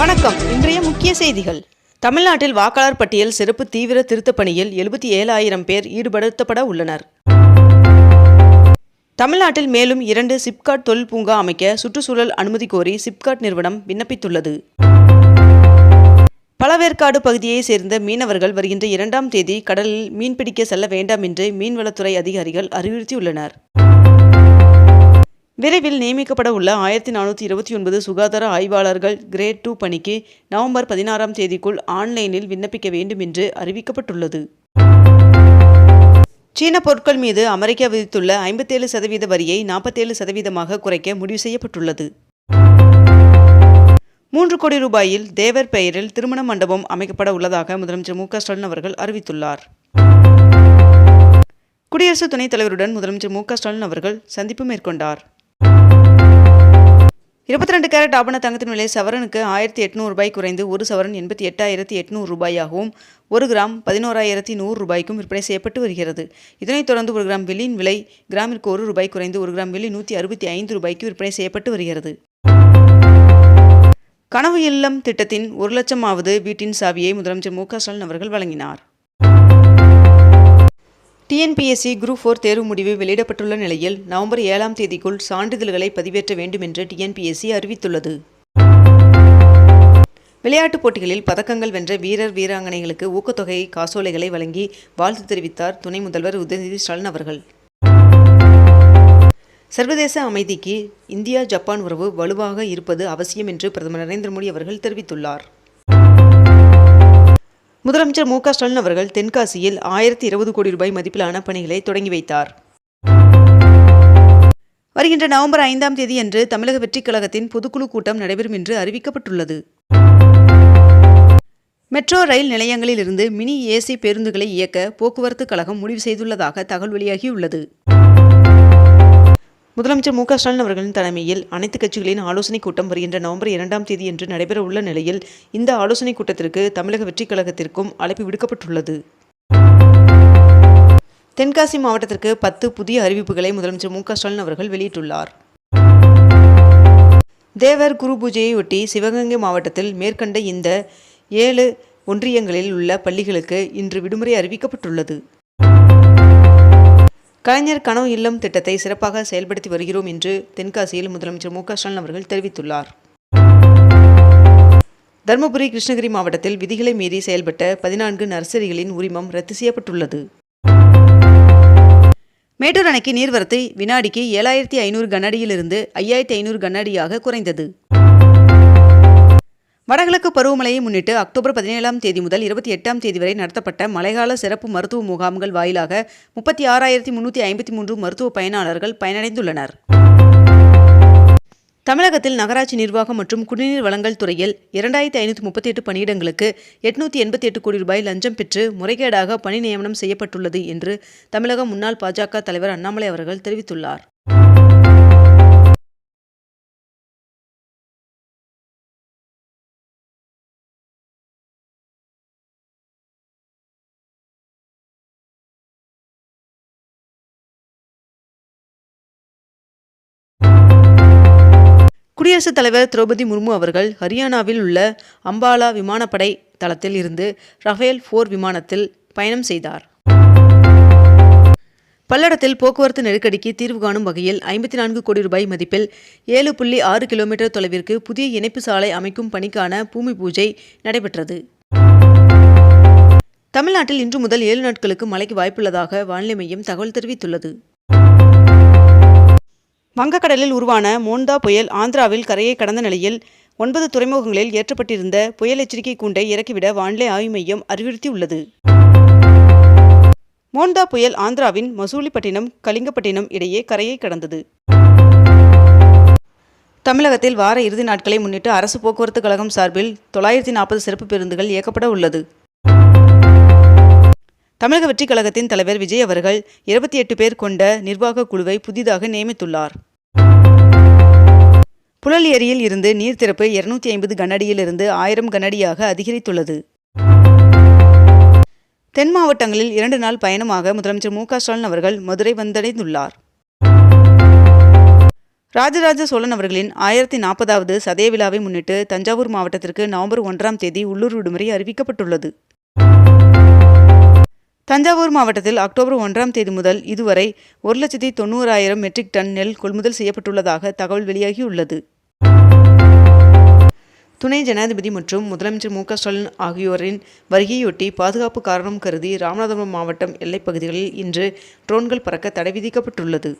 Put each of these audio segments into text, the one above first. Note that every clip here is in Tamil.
வணக்கம். இன்றைய முக்கிய செய்திகள். தமிழ்நாட்டில் வாக்காளர் பட்டியல் சிறப்பு தீவிர திருத்தப் பணியில் எழுபத்தி ஏழாயிரம் பேர் ஈடுபடுத்தப்பட உள்ளனர். தமிழ்நாட்டில் மேலும் இரண்டு சிப்காட் தொழில் பூங்கா அமைக்க சுற்றுச்சூழல் அனுமதி கோரி சிப்காட் நிறுவனம் விண்ணப்பித்துள்ளது. பழவேற்காடு பகுதியைச் சேர்ந்த மீனவர்கள் வருகின்ற இரண்டாம் தேதி கடலில் மீன்பிடிக்க செல்ல வேண்டாம் என்று மீன்வளத்துறை அதிகாரிகள் அறிவுறுத்தியுள்ளனர். விரைவில் நியமிக்கப்பட உள்ள ஆயிரத்தி நானூற்றி இருபத்தி ஒன்பது சுகாதார ஆய்வாளர்கள் கிரேட் டூ பணிக்கு நவம்பர் பதினாறாம் தேதிக்குள் ஆன்லைனில் விண்ணப்பிக்க வேண்டும் என்று அறிவிக்கப்பட்டுள்ளது. சீன பொருட்கள் மீது அமெரிக்கா விதித்துள்ள ஐம்பத்தேழு சதவீத வரியை நாற்பத்தேழு சதவீதமாக குறைக்க முடிவு செய்யப்பட்டுள்ளது. மூன்று கோடி ரூபாயில் தேவர் பெயரில் திருமண மண்டபம் அமைக்கப்பட உள்ளதாக முதலமைச்சர் மு க ஸ்டாலின் அவர்கள் அறிவித்துள்ளார். குடியரசு துணைத் தலைவருடன் முதலமைச்சர் மு க ஸ்டாலின் அவர்கள் சந்திப்பு மேற்கொண்டார். இருபத்தி ரெண்டு கேரட் ஆபண தங்கத்தின் விலை சவரனுக்கு ஆயிரத்தி எட்நூறு ரூபாய் குறைந்து ஒரு சவரன் எண்பத்தி எட்டாயிரத்தி எட்நூறு ரூபாயாகவும் ஒரு கிராம் பதினோராயிரத்தி நூறு ரூபாய்க்கும் விற்பனை செய்யப்பட்டு வருகிறது. இதனைத் தொடர்ந்து ஒரு கிராம் வெள்ளியின் விலை கிராமிற்கு ஒரு ரூபாய் குறைந்து ஒரு கிராம் வெள்ளி நூற்றி அறுபத்தி ஐந்து ரூபாய்க்கு விற்பனை செய்யப்பட்டு வருகிறது. கனவு இல்லம் திட்டத்தின் ஒரு லட்சமாவது வீட்டின் சாவியை முதலமைச்சர் மு க ஸ்டாலின் அவர்கள் வழங்கினார். டிஎன்பிஎஸ்சி குரூப் ஃபோர் தேர்வு முடிவு வெளியிடப்பட்டுள்ள நிலையில் நவம்பர் ஏழாம் தேதிக்குள் சான்றிதழ்களை பதிவேற்ற வேண்டும் என்று டிஎன்பிஎஸ்சி அறிவித்துள்ளது. விளையாட்டுப் போட்டிகளில் பதக்கங்கள் வென்ற வீரர் வீராங்கனைகளுக்கு ஊக்கத்தொகை காசோலைகளை வழங்கி வாழ்த்து தெரிவித்தார் துணை முதல்வர் உதயநிதி ஸ்டாலின் அவர்கள். சர்வதேச அமைதிக்கு இந்தியா ஜப்பான் உறவு வலுவாக இருப்பது அவசியம் என்று பிரதமர் நரேந்திர மோடி அவர்கள் தெரிவித்துள்ளார். முதலமைச்சர் மு க ஸ்டாலின் அவர்கள் தென்காசியில் ஆயிரத்தி இருபது கோடி ரூபாய் மதிப்பிலான பணிகளை தொடங்கி வைத்தார். வருகின்ற நவம்பர் ஐந்தாம் தேதி அன்று தமிழக வெற்றிக் கழகத்தின் பொதுக்குழு கூட்டம் நடைபெறும் என்று அறிவிக்கப்பட்டுள்ளது. மெட்ரோ ரயில் நிலையங்களில் இருந்து மினி ஏசி பேருந்துகளை இயக்க போக்குவரத்து கழகம் முடிவு செய்துள்ளதாக தகவல் வெளியாகியுள்ளது. முதலமைச்சர் மு க ஸ்டாலின் அவர்களின் தலைமையில் அனைத்து கட்சிகளின் ஆலோசனைக் கூட்டம் வருகின்ற நவம்பர் இரண்டாம் தேதி என்று நடைபெற உள்ள நிலையில் இந்த ஆலோசனைக் கூட்டத்திற்கு தமிழக வெற்றிக் கழகத்திற்கும் அழைப்பு விடுக்கப்பட்டுள்ளது. தென்காசி மாவட்டத்திற்கு பத்து புதிய அறிவிப்புகளை முதலமைச்சர் மு க ஸ்டாலின் அவர்கள் வெளியிட்டுள்ளார். தேவர் குரு பூஜையையொட்டி சிவகங்கை மாவட்டத்தில் மேற்கண்ட இந்த ஏழு ஒன்றியங்களில் உள்ள பள்ளிகளுக்கு இன்று விடுமுறை அறிவிக்கப்பட்டுள்ளது. கலைஞர் கனவு இல்லம் திட்டத்தை சிறப்பாக செயல்படுத்தி வருகிறோம் என்று தென்காசியில் முதலமைச்சர் மு க ஸ்டாலின் அவர்கள் தெரிவித்துள்ளார். தருமபுரி கிருஷ்ணகிரி மாவட்டத்தில் விதிகளை மீறி செயல்பட்ட பதினான்கு நர்சரிகளின் உரிமம் ரத்து செய்யப்பட்டுள்ளது. மேட்டூர் அணைக்கு நீர்வரத்து வினாடிக்கு ஏழாயிரத்தி ஐநூறு கனஅடியிலிருந்து ஐயாயிரத்தி ஐநூறு கனஅடியாக குறைந்தது. வடகிழக்கு பருவமழையை முன்னிட்டு அக்டோபர் பதினேழாம் தேதி முதல் இருபத்தி எட்டாம் தேதி வரை நடத்தப்பட்ட மழைக்கால சிறப்பு மருத்துவ முகாம்கள் வாயிலாக முப்பத்தி ஆறாயிரத்தி முன்னூற்றி ஐம்பத்தி மூன்று மருத்துவ பயனாளர்கள் பயனடைந்துள்ளனர். தமிழகத்தில் நகராட்சி நிர்வாகம் மற்றும் குடிநீர் வழங்கல் துறையில் இரண்டாயிரத்தி ஐநூற்றி முப்பத்தி எட்டு பணியிடங்களுக்கு எட்நூற்றி எண்பத்தி எட்டு கோடி ரூபாய் லஞ்சம் பெற்று முறைகேடாக பணி நியமனம் செய்யப்பட்டுள்ளது என்று தமிழக முன்னாள் பாஜக தலைவர் அண்ணாமலை அவர்கள் தெரிவித்துள்ளார். குடியரசுத் தலைவர் திரௌபதி முர்மு அவர்கள் ஹரியானாவில் உள்ள அம்பாலா விமானப்படை தளத்தில் இருந்து ரஃபேல் போர் விமானத்தில் பயணம் செய்தார். பல்லடத்தில் போக்குவரத்து நெருக்கடிக்கு தீர்வு காணும் வகையில் ஐம்பத்தி நான்கு கோடி ரூபாய் மதிப்பில் ஏழு புள்ளி ஆறு கிலோமீட்டர் தொலைவிற்கு புதிய இணைப்பு சாலை அமைக்கும் பணிக்கான பூமி பூஜை நடைபெற்றது. தமிழ்நாட்டில் இன்று முதல் ஏழு நாட்களுக்கு மழைக்கு வாய்ப்புள்ளதாக வானிலை மையம் தகவல் தெரிவித்துள்ளது. வங்கக்கடலில் உருவான மோண்டா புயல் ஆந்திராவில் கரையை கடந்த நிலையில் ஒன்பது துறைமுகங்களில் ஏற்றப்பட்டிருந்த புயல் எச்சரிக்கை கூண்டை இறக்கிவிட வானிலை ஆய்வு மையம் அறிவுறுத்தியுள்ளது. மோண்டா புயல் ஆந்திராவின் மசூலிப்பட்டினம் கலிங்கப்பட்டினம் இடையே கரையை கடந்தது. தமிழகத்தில் வார இறுதி நாட்களை முன்னிட்டு அரசு போக்குவரத்து கழகம் சார்பில் தொள்ளாயிரத்தி நாற்பது சிறப்பு பேருந்துகள் இயக்கப்பட உள்ளது. தமிழக வெற்றிக் கழகத்தின் தலைவர் விஜய் அவர்கள் இருபத்தி எட்டு பேர் கொண்ட நிர்வாக குழுவை புதிதாக நியமித்துள்ளார். புழல் ஏரியில் இருந்து நீர் திறப்பு இருநூத்தி ஐம்பது கனஅடியிலிருந்து ஆயிரம் கனஅடியாக அதிகரித்துள்ளது. தென் மாவட்டங்களில் இரண்டு நாள் பயணமாக முதலமைச்சர் மு ஸ்டாலின் அவர்கள் மதுரை வந்தடைந்துள்ளார். ராஜராஜ சோழன் அவர்களின் ஆயிரத்தி நாற்பதாவது சதய விழாவை முன்னிட்டு தஞ்சாவூர் மாவட்டத்திற்கு நவம்பர் ஒன்றாம் தேதி உள்ளூர் விடுமுறை அறிவிக்கப்பட்டுள்ளது. தஞ்சாவூர் மாவட்டத்தில் அக்டோபர் ஒன்றாம் தேதி முதல் இதுவரை ஒரு லட்சத்தி தொண்ணூறாயிரம் மெட்ரிக் டன் நெல் கொள்முதல் செய்யப்பட்டுள்ளதாக தகவல் வெளியாகியுள்ளது. துணை ஜனாதிபதி மற்றும் முதலமைச்சர் மு க ஸ்டாலின் ஆகியோரின் வருகையொட்டி பாதுகாப்பு காரணம் கருதி ராமநாதபுரம் மாவட்டம் எல்லைப் பகுதிகளில் இன்று ட்ரோன்கள் பறக்க தடை விதிக்கப்பட்டுள்ளது.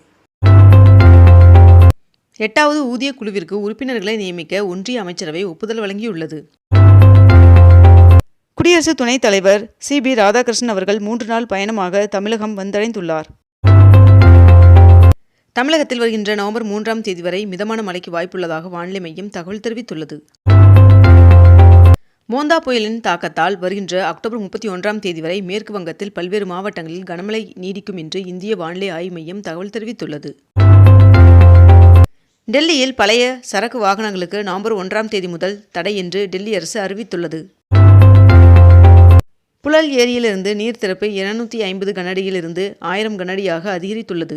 எட்டாவது ஊதிய குழுவிற்கு உறுப்பினர்களை நியமிக்க ஒன்றிய அமைச்சரவை ஒப்புதல் வழங்கியுள்ளது. குடியரசு துணைத் தலைவர் சி. பி. ராதாகிருஷ்ணன் அவர்கள் மூன்று நாள் பயணமாக தமிழகம் வந்தடைந்துள்ளார். தமிழகத்தில் வருகின்ற நவம்பர் மூன்றாம் தேதி வரை மிதமான மழைக்கு வாய்ப்புள்ளதாக வானிலை மையம் தகவல் தெரிவித்துள்ளது. மோந்தா புயலின் தாக்கத்தால் வருகின்ற அக்டோபர் முப்பத்தி ஒன்றாம் தேதி வரை மேற்கு வங்கத்தில் பல்வேறு மாவட்டங்களில் கனமழை நீடிக்கும் என்று இந்திய வானிலை ஆய்வு மையம் தகவல் தெரிவித்துள்ளது. டெல்லியில் பழைய சரக்கு வாகனங்களுக்கு நவம்பர் ஒன்றாம் தேதி முதல் தடை என்று டெல்லி அரசு அறிவித்துள்ளது. புழல் ஏரியிலிருந்து நீர் திறப்பு இருநூத்தி ஐம்பது கனடியிலிருந்து ஆயிரம் கனடியாக அதிகரித்துள்ளது.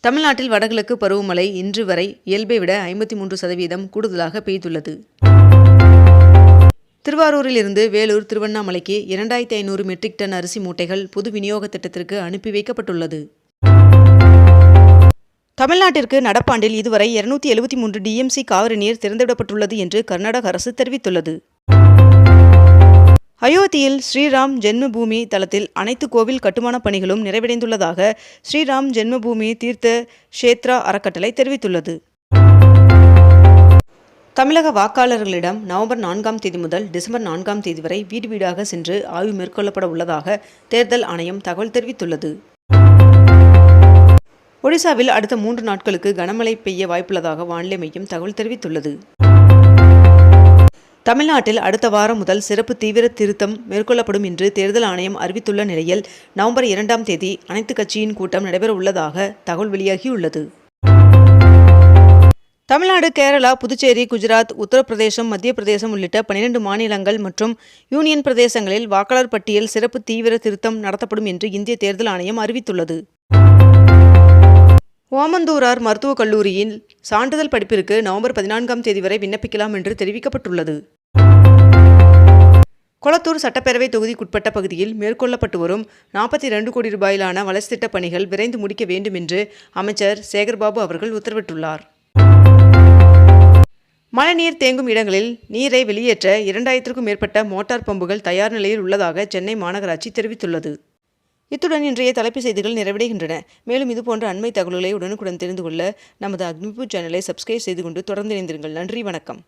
தமிழ்நாட்டில் வடகிழக்கு பருவமழை இன்று வரை இயல்பை விட ஐம்பத்தி மூன்று சதவீதம் கூடுதலாக பெய்துள்ளது. திருவாரூரில் இருந்து வேலூர் திருவண்ணாமலைக்கு இரண்டாயிரத்தி ஐநூறு மெட்ரிக் டன் அரிசி மூட்டைகள் பொது விநியோக திட்டத்திற்கு அனுப்பி வைக்கப்பட்டுள்ளது. தமிழ்நாட்டிற்கு நடப்பாண்டில் இதுவரை இருநூத்தி எழுபத்தி மூன்று டிஎம்சி காவிரி நீர் திறந்துவிடப்பட்டுள்ளது என்று கர்நாடக அரசு தெரிவித்துள்ளது. அயோத்தியில் ஸ்ரீராம் ஜென்மபூமி தளத்தில் அனைத்து கோவில் கட்டுமானப் பணிகளும் நிறைவடைந்துள்ளதாக ஸ்ரீராம் ஜென்மபூமி தீர்த்த ஷேத்ரா அறக்கட்டளை தெரிவித்துள்ளது. தமிழக வாக்காளர்களிடம் நவம்பர் நான்காம் தேதி முதல் டிசம்பர் நான்காம் தேதி வரை வீடு வீடாக சென்று ஆய்வு மேற்கொள்ளப்பட உள்ளதாக தேர்தல் ஆணையம் தகவல் தெரிவித்துள்ளது. ஒடிசாவில் அடுத்த மூன்று நாட்களுக்கு கனமழை பெய்ய வாய்ப்புள்ளதாக வானிலை மையம் தகவல் தெரிவித்துள்ளது. தமிழ்நாட்டில் அடுத்த வாரம் முதல் சிறப்பு தீவிர திருத்தம் மேற்கொள்ளப்படும் என்று தேர்தல் ஆணையம் அறிவித்துள்ள நிலையில் நவம்பர் இரண்டாம் தேதி அனைத்து கட்சியின் கூட்டம் நடைபெற உள்ளதாக தகவல் வெளியாகியுள்ளது. தமிழ்நாடு கேரளா புதுச்சேரி குஜராத் உத்தரப்பிரதேசம் மத்திய பிரதேசம் உள்ளிட்ட பனிரெண்டு மாநிலங்கள் மற்றும் யூனியன் பிரதேசங்களில் வாக்காளர் பட்டியல் சிறப்பு தீவிர திருத்தம் நடத்தப்படும் என்று இந்திய தேர்தல் ஆணையம் அறிவித்துள்ளது. ஓமந்தூரார் மருத்துவக் கல்லூரியில் சான்றிதழ் படிப்பிற்கு நவம்பர் பதினான்காம் தேதி வரை விண்ணப்பிக்கலாம் என்று தெரிவிக்கப்பட்டுள்ளது. கொளத்தூர் சட்டப்பேரவை தொகுதிக்குட்பட்ட பகுதியில் மேற்கொள்ளப்பட்டு வரும் நாற்பத்தி இரண்டு கோடி ரூபாயிலான வளர்ச்சி திட்டப் பணிகள் விரைந்து முடிக்க வேண்டும் என்று அமைச்சர் சேகர்பாபு அவர்கள் உத்தரவிட்டுள்ளார். மழைநீர் தேங்கும் இடங்களில் நீரை வெளியேற்ற இரண்டாயிரத்திற்கும் மேற்பட்ட மோட்டார் பம்புகள் தயார் நிலையில் உள்ளதாக சென்னை மாநகராட்சி தெரிவித்துள்ளது. இத்துடன் இன்றைய தலைப்பு செய்திகள் நிறைவடைகின்றன. மேலும் இதுபோன்ற அண்மை தகவல்களை உடனுக்குடன் தெரிந்து கொள்ள நமது அக்னிபூ சேனலை சப்ஸ்கிரைப் செய்து கொண்டு தொடர்ந்து இணைந்திருங்கள். நன்றி வணக்கம்.